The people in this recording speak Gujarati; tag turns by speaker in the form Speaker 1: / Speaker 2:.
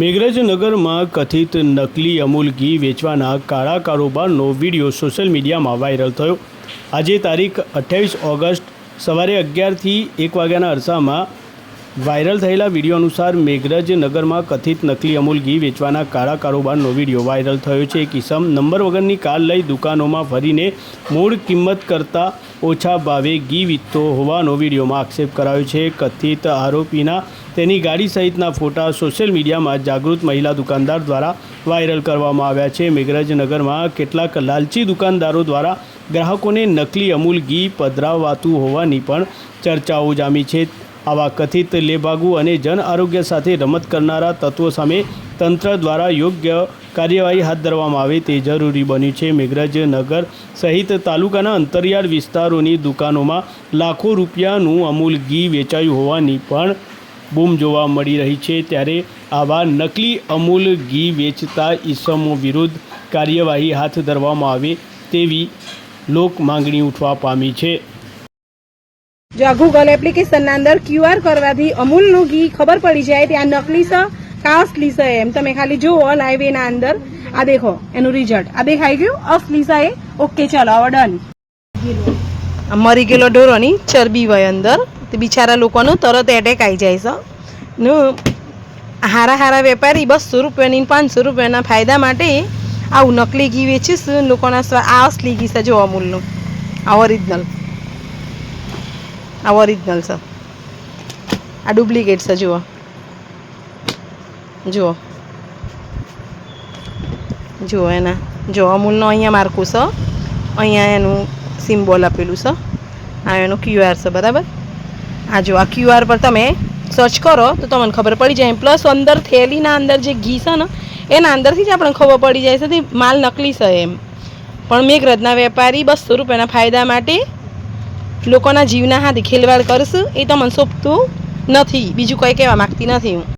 Speaker 1: મેઘરજનગરમાં કથિત નકલી અમૂલ ઘી વેચવાના કાળા કારોબારનો વીડિયો સોશિયલ મીડિયામાં વાયરલ થયો. આજે તારીખ અઠ્યાવીસ ઓગસ્ટ સવારે અગિયારથી એક વાગ્યાના અરસામાં વાયરલ થયેલા વીડિયો અનુસાર મેઘરજ નગરમાં કથિત નકલી અમૂલ ઘી વેચવાના કાળા કારોબારનો વીડિયો વાયરલ થયો છે. કિસમ નંબર વગરની કાર લઈ દુકાનોમાં ફરીને મૂળ કિંમત કરતાં ઓછા ભાવે ઘી વીતતો હોવાનો વિડીયોમાં આક્ષેપ કરાયો છે. કથિત આરોપીના તેની ગાડી સહિતના ફોટા સોશિયલ મીડિયામાં જાગૃત મહિલા દુકાનદાર દ્વારા વાયરલ કરવામાં આવ્યા છે. મેઘરજ નગરમાં કેટલાક લાલચી દુકાનદારો દ્વારા ગ્રાહકોને નકલી અમૂલ ઘી પધરાવાતું હોવાની પણ ચર્ચાઓ જામી છે. આવા કથિત લેભાગુ અને જન આરોગ્ય સાથે રમત કરનારા તત્વો સામે તંત્ર દ્વારા યોગ્ય કાર્યવાહી હાથ ધરવામાં આવે તે જરૂરી બન્યું છે. મેઘરાજ નગર સહિત તાલુકાના અંતરિયાળ વિસ્તારોની દુકાનોમાં લાખો રૂપિયાનું અમૂલ ઘી વેચાયું હોવાની પણ બૂમ જોવા મળી રહી છે. ત્યારે આવા નકલી અમૂલ ઘી વેચતા ઈસમો વિરુદ્ધ કાર્યવાહી હાથ ધરવામાં આવે તેવી લોક માંગણી ઉઠવા પામી છે.
Speaker 2: જો આ ગૂગલ એપ્લિકેશનના અંદર ક્યુઆર કરવાથી અમૂલનું ઘી ખબર પડી જાય, ત્યાં નકલી છે કા અસલી છે એમ. તમે ખાલી જુઓ લાઈવ એના અંદર. આ દેખો, એનું રિઝલ્ટ આ દેખાઈ ગયું? અસલી છે એ. ઓકે ચલો, હવે ડન મરી ગયેલો ઢોરોની ચરબી હોય અંદર. તે બિચારા લોકોનો તરત એટેક આવી જાય છે નું, હારા હારા વેપારી બસો રૂપિયાની પાંચસો રૂપિયાના ફાયદા માટે આવું નકલી ઘી વેચીશ. લોકોના આ અસલી ઘી છે જો અમૂલનું. આ ઓરિજિનલ આ ઓરિજિનલ છે. આ ડુપ્લિકેટ છે, જુઓ. જુઓ. જુઓ એના. જો અમૂલનો અહીંયા માર્કું છે. અહીંયા એનું સિમ્બોલ આપેલું છે. આ એનું ક્યુઆર છે, બરાબર? આ જો આ ક્યુઆર પર તમે સર્ચ કરો તો તમને ખબર પડી જાય. પ્લસ અંદર થેલીના અંદર જે ઘી છે ને, એના અંદરથી જ આપણને ખબર પડી જાય છે. તે માલ નકલી છે એમ. પણ મેઘરજના વેપારી બસો રૂપિયાના ફાયદા માટે લોકોના જીવના હાથે ખેલવાડ કરશું, એ તમને સોંપતું નથી. બીજું કંઈ કહેવા માગતી નથી હું.